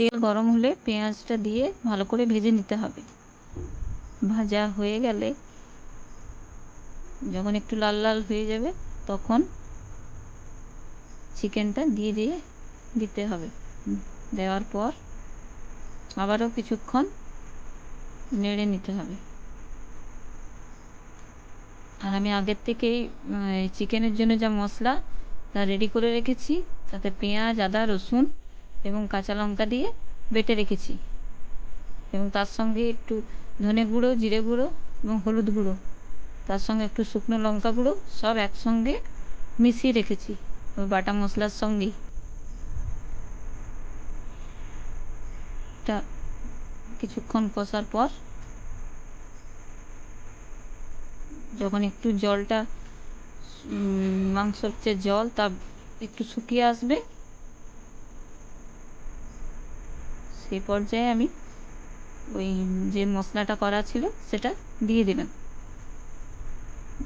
তেল গরম হলে পেঁয়াজটা দিয়ে ভালো করে ভেজে নিতে হবে। ভাজা হয়ে গেলে যখন একটু লাল লাল হয়ে যাবে তখন চিকেনটা দিয়ে দিয়ে দিতে হবে। দেওয়ার পর আবারও কিছুক্ষণ নেড়ে নিতে হবে। আর আমি আগের থেকেই চিকেনের জন্য যা মশলা তা রেডি করে রেখেছি, তাতে পেঁয়াজ, আদা, রসুন এবং কাঁচা লঙ্কা দিয়ে বেটে রেখেছি। এবং তার সঙ্গে একটু ধনে গুঁড়ো, জিরে গুঁড়ো এবং হলুদ গুঁড়ো। তার সঙ্গে একটু শুকনো লঙ্কা গুঁড়ো সব একসঙ্গে মিশিয়ে রেখেছি ওই বাটা মশলার সঙ্গেই। তা কিছুক্ষণ কষার পর যখন একটু জলটা মাংসর যে জল তা একটু শুকিয়ে আসবে সেই পর্যায়ে আমি ওই যে মশলাটা করা ছিল সেটা দিয়ে দিলাম।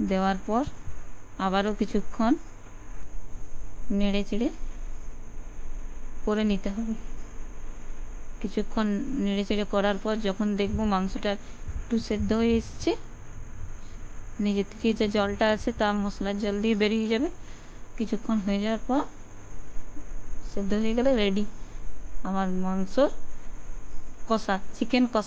দেওয়ার পর আবারও কিছুক্ষণ নেড়ে চেড়ে করে নিতে হবে। কিছুক্ষণ নেড়ে চেড়ে করার পর যখন দেখব মাংসটা একটু সেদ্ধ হয়ে এসছে, নিজের থেকে যে জলটা আছে তা মশলার জল দিয়ে বেরিয়ে যাবে। কিছুক্ষণ হয়ে যাওয়ার পর সেদ্ধ হয়ে গেলে রেডি আমার মাংস কষা চিকেন কষা